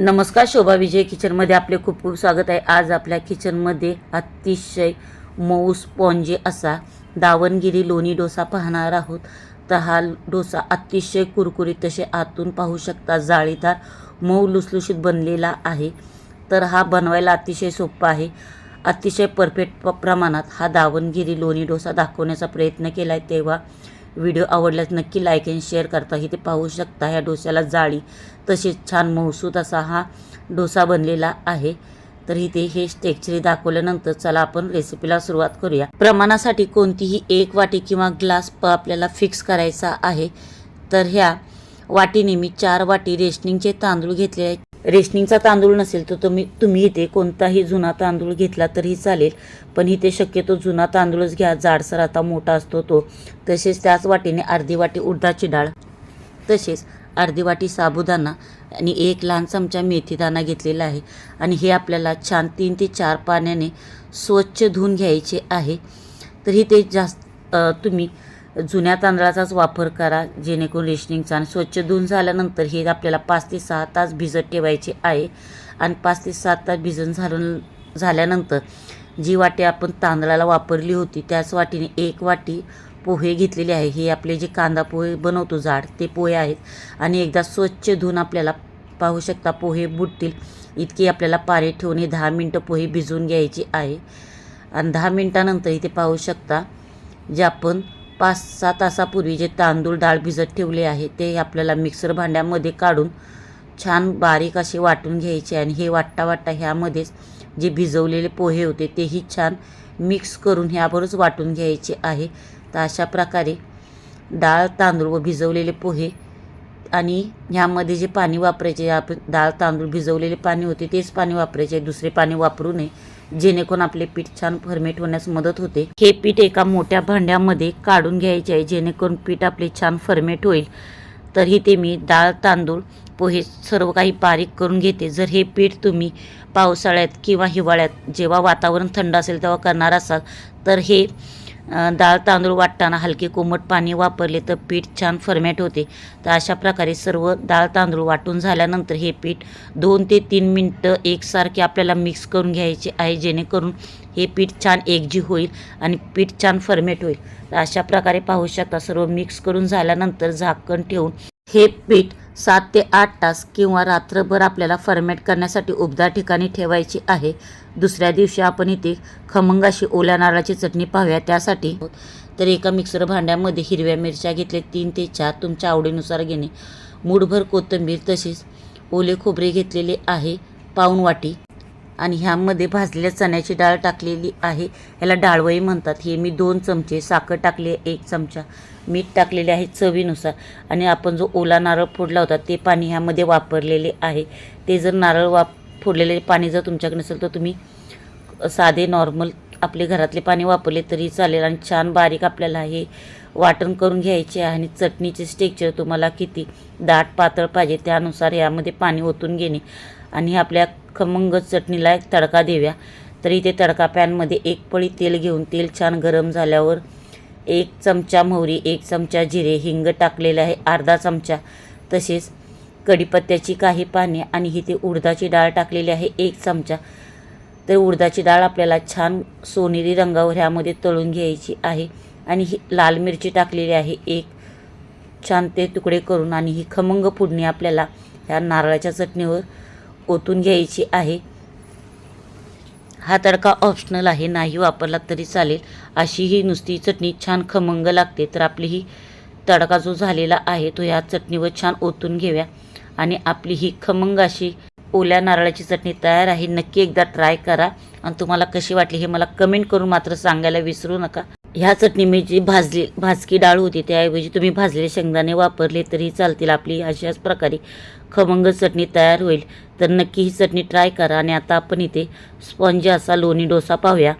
नमस्कार शोभा विजय किचनमध्ये आपले खूप खूप स्वागत आहे. आज आपल्या किचनमध्ये अतिशय मऊ स्पॉन्जी असा दावणगिरी लोणी डोसा पाहणार आहोत. तर हा डोसा अतिशय कुरकुरीत तसे आतून पाहू शकता. जाळीदार मऊ लुसलुशीत बनलेला आहे. तर हा बनवायला अतिशय सोपा आहे. अतिशय परफेक्ट प प्रमाणात हा दावणगिरी लोणी डोसा दाखवण्याचा प्रयत्न केला आहे तेव्हा व्हिडिओ आवडल्यास नक्की लाईक अँड शेअर करता इथे पाहू शकता. ह्या डोस्याला जाळी तसेच छान मौसूद असा हा डोसा बनलेला आहे. तर इथे हे टेक्चरी दाखवल्यानंतर चला आपण रेसिपीला सुरुवात करूया. प्रमाणासाठी कोणतीही एक वाटी किंवा ग्लास प आपल्याला फिक्स करायचा आहे. तर ह्या वाटीने मी चार वाटी रेशनिंगचे तांदूळ घेतले आहेत. रेशनिंगचा तांदूळ नसेल तर तुम्ही तुम्ही इथे कोणताही जुना तांदूळ घेतला तरी चालेल. पण इथे शक्यतो जुना तांदूळच घ्या. जाडसर आता मोठा असतो तो. तसेच त्याच वाटीने अर्धी वाटी उडदाची डाळ. तसेच अर्धी वाटी साबुदाणा आणि एक लहान चमचा मेथीदाणा घेतलेला आहे. आणि हे आपल्याला छान तीन ते चार पाण्याने स्वच्छ धुवून घ्यायचे आहे. तर ते जास्त तुम्ही जुन्या तांदळाचाच वापर करा जेणेकरून रेशनिंगचा आणि स्वच्छ धुवून झाल्यानंतर हे आपल्याला पाच ते सहा तास भिजत ठेवायचे आहे. आणि पाच ते सात तास भिजून झालं झाल्यानंतर जी वाटी आपण तांदळाला वापरली होती त्याच वाटीने एक वाटी पोहे घेतलेले आहे. हे आपले जे कांदा पोहे बनवतो जाड ते पोहे आहेत. आणि एकदा स्वच्छ धुवून आपल्याला पाहू शकता पोहे बुडतील. इतकी आपल्याला पारे ठेवून हे दहा मिनटं पोहे भिजवून घ्यायचे आहे. आणि दहा मिनटानंतर इथे पाहू शकता जे आपण पाच सहा तासापूर्वी जे तांदूळ डाळ भिजत ठेवले आहे ते आपल्याला मिक्सर भांड्यामध्ये काढून छान बारीक असे वाटून घ्यायचे आणि हे वाटता वाटता ह्यामध्येच जे भिजवलेले पोहे होते तेही छान मिक्स करून ह्याबरोबरच वाटून घ्यायचे आहे. तर अशा प्रकारे डाळ तांदूळ व भिजवलेले पोहे आणि ह्यामध्ये जे पाणी वापरायचे आपण डाळ तांदूळ भिजवलेले पाणी होते तेच पाणी वापरायचे दुसरे पाणी वापरू नये. जेणेकरून आपले पीठ छान फर्मेट होण्यास मदत होते. हे पीठ एका मोठ्या भांड्यामध्ये काढून घ्यायचे आहे. जेणेकरून पीठ आपले छान फर्मेट होईल. तरी ते मी डाळ तांदूळ पोहे सर्व काही बारीक करून घेते. जर हे पीठ तुम्ही पावसाळ्यात किंवा हिवाळ्यात जेव्हा वातावरण थंड असेल तेव्हा करणार असाल तर हे डाळ तांदूळ वाटताना हलके कोमट पाणी वापरले तर पीठ छान फर्मॅट होते. तर अशा प्रकारे सर्व डाळ तांदूळ वाटून झाल्यानंतर हे पीठ दोन ते तीन मिनटं एकसारखे आपल्याला मिक्स करून घ्यायचे आहे जेणेकरून हे पीठ छान एकजीव होईल आणि पीठ छान फर्मेट होईल. तर अशा प्रकारे पाहू शकता सर्व मिक्स करून झाल्यानंतर झाकण ठेवून हे पीठ सात ते आठ तास किंवा रात्रभर आपल्याला फर्मेट करण्यासाठी उबदार ठिकाणी ठेवायची आहे. दुसऱ्या दिवशी आपण इथे खमंगाशी ओल्या नारळाची चटणी पाहूया. त्यासाठी तर एका मिक्सर भांड्यामध्ये हिरव्या मिरच्या घेतल्या. तीन ते चार तुमच्या आवडीनुसार घेणे. मूठभर कोथिंबीर तसेच ओले खोबरे घेतलेले आहे. पाऊण वाटी आणि ह्यामध्ये भाजलेल्या चण्याची डाळ टाकलेली आहे. ह्याला डाळवई म्हणतात. हे मी दोन चमचे साखर टाकली एक चमचा मीठ टाकलेले आहे चवीनुसार. आणि आपण जो ओला नारळ फोडला होता ते पाणी ह्यामध्ये वापरलेले आहे. ते जर नारळ वाप फोडलेले पाणी जर तुमच्याकडे नसेल तर तुम्ही साधे नॉर्मल आपले घरातले पाणी वापरले तरी चालेल. आणि छान बारीक आपल्याला हे वाटण करून घ्यायचे आहे. आणि चटणीचे स्टेक्चर तुम्हाला किती दाट पातळ पाहिजे त्यानुसार यामध्ये पाणी ओतून घेणे. आणि आपल्या खमंग चटणीला एक तडका देऊया. तर इथे तडका पॅनमध्ये एक पळी तेल घेऊन तेल छान गरम झाल्यावर एक चमचा मोहरी एक चमचा जिरे हिंग टाकलेलं आहे अर्धा चमचा. तसेच कढीपत्त्याची काही पाने आणि इथे उडदाची डाळ टाकलेली आहे एक चमचा. तर उडदाची डाळ आपल्याला छान सोनेरी रंगावर ह्यामध्ये तळून घ्यायची आहे. आणि ही लाल मिरची टाकलेली आहे एक छान ते तुकडे करून. आणि ही खमंग फोडणी आपल्याला ह्या नारळाच्या चटणीवर ओतून घ्यायची आहे. हा तडका ऑप्शनल आहे नाही वापरला तरी चालेल. अशी ही नुसती चटणी छान खमंग लागते तर आपली ही तडका जो झालेला आहे तो ह्या चटणीवर छान ओतून घेऊया. आणि आपली ही खमंग अशी ओल्या नारळाची चटणी तयार आहे नक्की एकदा ट्राय करा. आणि तुम्हाला कशी वाटली हे मला कमेंट करून मात्र सांगायला विसरू नका. ह्या चटणी मी जी भाजली भाजकी डाळ होती त्याऐवजी तुम्ही भाजलेले शेंगदाणे वापरले तरी चालतील. आपली अशाच प्रकारे खमंग चटणी तयार होईल. तर नक्की ही चटणी ट्राय करा आणि आता आपण इथे स्पंज असा लोणी डोसा पाहूया.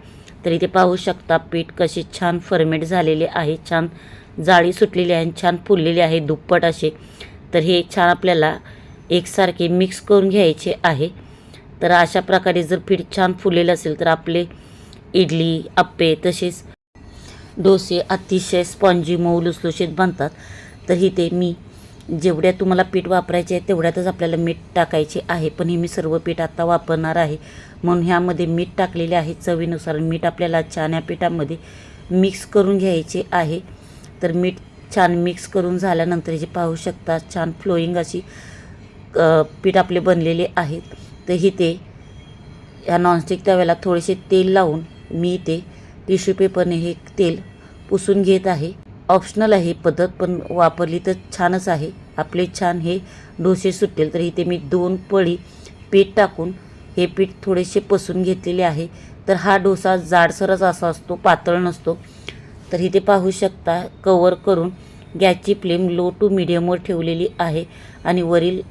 तर इथे पाहू शकता पीठ कसे छान फर्मेट झालेले आहे छान जाळी सुटलेली आहे आणि छान फुललेले आहे दुप्पट असे. तर हे छान आपल्याला एकसारखे मिक्स करून घ्यायचे आहे. तर अशा प्रकारे जर पीठ छान फुललेलं असेल तर आपले इडली अप्पे तसेच डोसे अतिशय स्पॉन्जी मऊ लुसलुशीत बनतात. तर इथे मी जेवढ्या तुम्हाला पीठ वापरायचे आहे तेवढ्यातच आपल्याला मीठ टाकायचे आहे. पण हे मी सर्व पीठ आत्ता वापरणार आहे. म्हणून ह्यामध्ये मीठ टाकलेले आहे. चवीनुसार मीठ आपल्याला छान या पिठामध्ये मिक्स करून घ्यायचे आहे. तर मीठ छान मिक्स करून झाल्यानंतर जे पाहू शकता छान फ्लोईंग अशी पीठ आपले बनलेले आहेत. तर इथे ह्या नॉनस्टिक तव्याला थोडेसे तेल लावून मी इथे टिश्यू पेपरने हे तेल पुसून घेत आहे. ऑप्शनल आहे पद्धत पण वापरली तर छानच आहे. आपले छान हे डोसे सुटेल तर इथे मी दोन पळी पीठ टाकून हे पीठ थोडेसे पसून घेतलेले आहे. तर हा डोसा जाडसरच असा असतो पातळ नसतो. तर इथे पाहू शकता कवर करून गॅसची फ्लेम लो टू मिडियमवर ठेवलेली आहे आणि वरील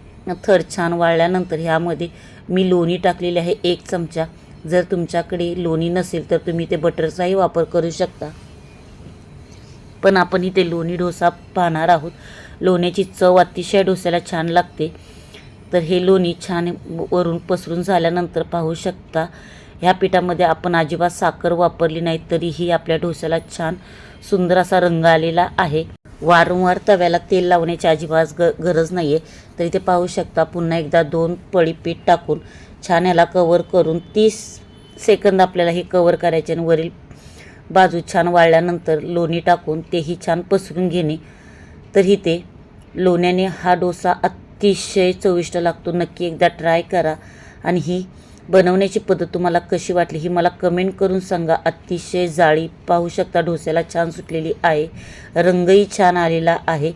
थर छान वाळल्यानंतर ह्यामध्ये मी लोणी टाकलेली आहे एक चमचा. जर तुमच्याकडे लोणी नसेल तर तुम्ही ते बटरचाही वापर करू शकता. पण आपण इथे लोणी डोसा पाहणार आहोत. लोण्याची चव अतिशय डोस्याला छान लागते. तर हे लोणी छान वरून पसरून झाल्यानंतर पाहू शकता. ह्या पिठामध्ये आपण अजिबात साखर वापरली नाही तरीही आपल्या डोस्याला छान सुंदर असा रंग आलेला आहे. वारंवार तव्याला तेल लावण्याची अजिबात ग गरज नाही आहे तर इथे पाहू शकता पुन्हा एकदा दोन पळी पीठ टाकून छान याला कवर करून तीस सेकंद आपल्याला हे कवर करायचे आणि वरील बाजू छान वाळल्यानंतर लोणी टाकून तेही छान पसरून घेणे. तर इथे लोण्याने हा डोसा अतिशय चविष्ट लागतो. नक्की एकदा ट्राय करा आणि ही बनवण्याची पद्धत तुम्हाला कशी वाटली ही मला कमेंट करून सांगा. अतिशय जाळी पाहू शकता डोस्याला छान सुटलेली आहे. रंगही छान आलेला आहे.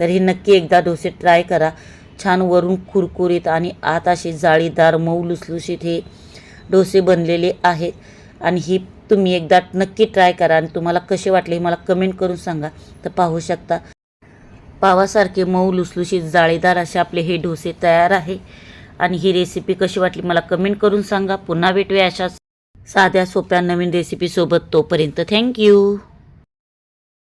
तर हे नक्की एकदा डोसे ट्राय करा. छान वरून कुरकुरीत आणि आत असे जाळीदार मऊ लुसलुशीत हे डोसे बनलेले आहेत. आणि ही तुम्ही एकदा नक्की ट्राय करा आणि तुम्हाला कसे वाटले हे मला कमेंट करून सांगा. तर पाहू शकता. पावासारखे मऊ लुसलुशीत जाळीदार असे आपले हे डोसे तयार आहे. आणि ही रेसिपी कशी वाटली मला कमेंट करून सांगा. पुन्हा भेटूया अशाच साध्या सोप्या नवीन रेसिपीसोबत तोपर्यंत थँक्यू